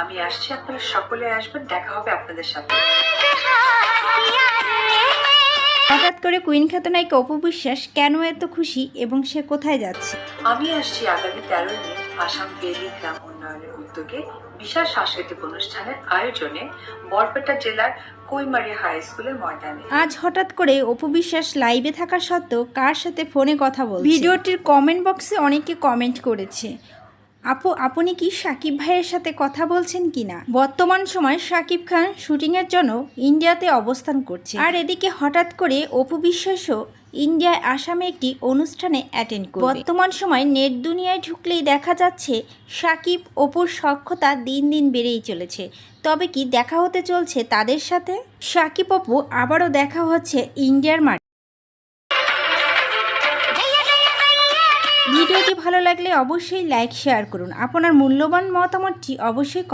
আমি আসছি আপনারা সকলে আসবেন দেখা হবে আপনাদের সাথে। হঠাৎ করে কুইন খ্যাতনায়িকা অপু বিশ্বাস কেন এত খুশি এবং সে কোথায় যাচ্ছে? আমি আসছি আগামী তেরোই মে আসাম বেলি গ্রাম উন্নয়নের উদ্যোগে বিশাল সাংস্কৃতিক অনুষ্ঠানের আয়োজনে বরপেটা জেলার কৈমারি হাই স্কুলের ময়দানে। আজ হঠাৎ করে অপু বিশ্বাস লাইভে থাকা সত্ত্বেও কার সাথে ফোনে কথা বলছে? ভিডিওটির কমেন্ট বক্সে অনেকে কমেন্ট করেছে। আপু, আপনি কি সাকিব ভাইয়ের সাথে কথা বলছেন কিনা? বর্তমান সময় সাকিব খান শুটিংয়ের জন্য ইন্ডিয়াতে অবস্থান করছে। আর এদিকে হঠাৎ করে অপু বিশ্বাসও ইন্ডিয়ায় আসামে একটি অনুষ্ঠানে অ্যাটেন্ড করবে। বর্তমান সময় নেট দুনিয়ায় ঢুকলেই দেখা যাচ্ছে, সাকিব অপুর সক্ষতা দিন দিন বেড়েই চলেছে। তবে কি দেখা হতে চলছে তাদের সাথে? সাকিব অপু আবারও দেখা হচ্ছে ইন্ডিয়ার মাঠে। ভিডিওটি ভালো লাগলে অবশ্যই লাইক শেয়ার করুন। আপনার মূল্যবান মতামতটি অবশ্যই